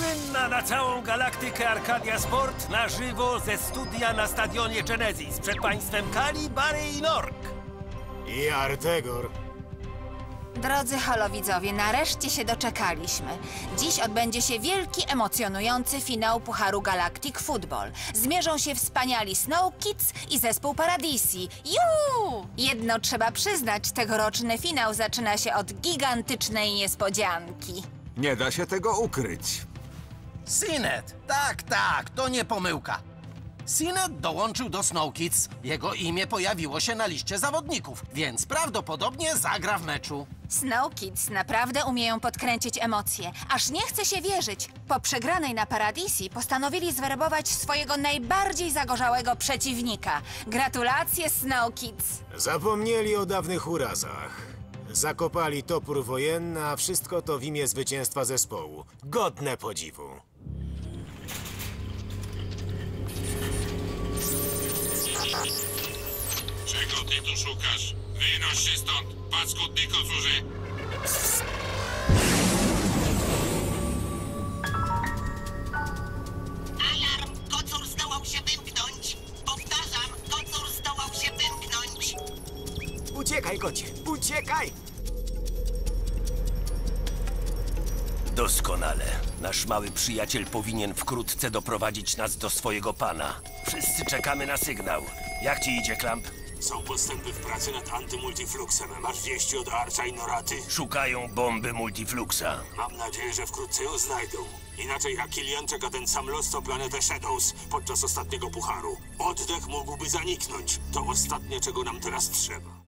Słynna na całą galaktykę Arcadia Sport na żywo ze studia na stadionie Genesis przed państwem Kali, Bary i Nork. I Artegor. Drodzy holowidzowie, nareszcie się doczekaliśmy. Dziś odbędzie się wielki, emocjonujący finał Pucharu Galactic Football. Zmierzą się wspaniali Snow Kids i zespół Paradisi. Juu! Jedno trzeba przyznać, tegoroczny finał zaczyna się od gigantycznej niespodzianki. Nie da się tego ukryć. Sinet! Tak, tak, to nie pomyłka. Sinet dołączył do Snow Kids. Jego imię pojawiło się na liście zawodników, więc prawdopodobnie zagra w meczu. Snow Kids naprawdę umieją podkręcić emocje. Aż nie chce się wierzyć. Po przegranej na Paradisi postanowili zwerbować swojego najbardziej zagorzałego przeciwnika. Gratulacje, Snow Kids! Zapomnieli o dawnych urazach. Zakopali topór wojenny, a wszystko to w imię zwycięstwa zespołu. Godne podziwu. Czego ty tu szukasz? Wynoś się stąd, paskudny kocurze! Alarm! Kocur zdołał się wymknąć! Powtarzam, kocur zdołał się wymknąć! Uciekaj, kocie, uciekaj! Doskonale. Nasz mały przyjaciel powinien wkrótce doprowadzić nas do swojego pana. Wszyscy czekamy na sygnał. Jak ci idzie, Klamp? Są postępy w pracy nad antymultifluxem. Masz wieści od Archa i Noraty? Szukają bomby Multifluxa. Mam nadzieję, że wkrótce ją znajdą. Inaczej jak Kilian czeka ten sam los co planetę Shadows podczas ostatniego pucharu. Oddech mógłby zaniknąć. To ostatnie, czego nam teraz trzeba.